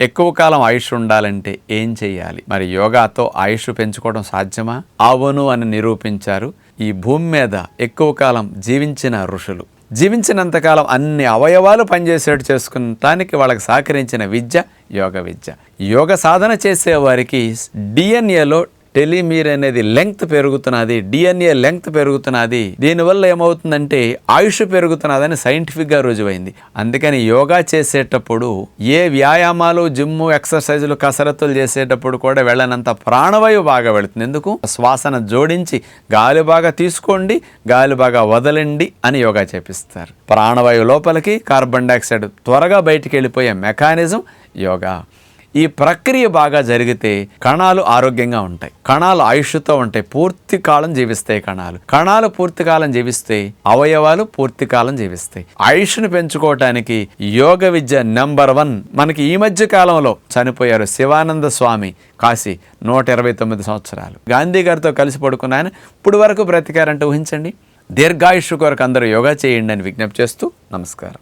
ఎక్కువ కాలం ఆయుష్ ఉండాలంటే ఏం చేయాలి మరి యోగాతో ఆయుష్ పెంచుకోవడం సాధ్యమా? అవును అని నిరూపించారు ఈ భూమి మీద ఎక్కువ కాలం జీవించిన ఋషులు. జీవించినంతకాలం అన్ని అవయవాలు పనిచేసేట్టు చేసుకుంటానికి వాళ్ళకి సహకరించిన విద్య యోగ విద్య. యోగ సాధన చేసే వారికి డిఎన్ఏలో టెలిమీర్ అనేది లెంగ్త్ పెరుగుతున్నది డిఎన్ఏ లెంగ్త్ పెరుగుతున్నది. దీనివల్ల ఏమవుతుందంటే ఆయుష్ పెరుగుతున్నదని సైంటిఫిక్గా రుజువైంది. అందుకని యోగా చేసేటప్పుడు ఏ వ్యాయామాలు జిమ్ము ఎక్సర్సైజులు కసరత్తులు చేసేటప్పుడు కూడా వెళ్ళనంత ప్రాణవాయువు బాగా వెళుతుంది. ఎందుకు? శ్వాసన జోడించి గాలి బాగా తీసుకోండి గాలి బాగా వదలండి అని యోగా చేపిస్తారు. ప్రాణవాయువు లోపలికి కార్బన్ డైఆక్సైడ్ త్వరగా బయటికి వెళ్ళిపోయే మెకానిజం యోగా. ఈ ప్రక్రియ బాగా జరిగితే కణాలు ఆరోగ్యంగా ఉంటాయి. కణాలు ఆయుష్తో ఉంటాయి పూర్తి కాలం జీవిస్తాయి కణాలు. కణాలు పూర్తి కాలం జీవిస్తే అవయవాలు పూర్తి కాలం జీవిస్తాయి. ఆయుష్ను పెంచుకోవటానికి యోగ విద్య నెంబర్ వన్. మనకి ఈ మధ్య కాలంలో చనిపోయారు శివానంద స్వామి కాశీ నూట ఇరవై తొమ్మిది సంవత్సరాలు. గాంధీ గారితో కలిసి పడుకున్న ఆయన ఇప్పుడు వరకు బ్రతికారంటే ఊహించండి. దీర్ఘాయుష్ కొరకు అందరూ యోగా చేయండి అని విజ్ఞప్తి చేస్తూ నమస్కారం.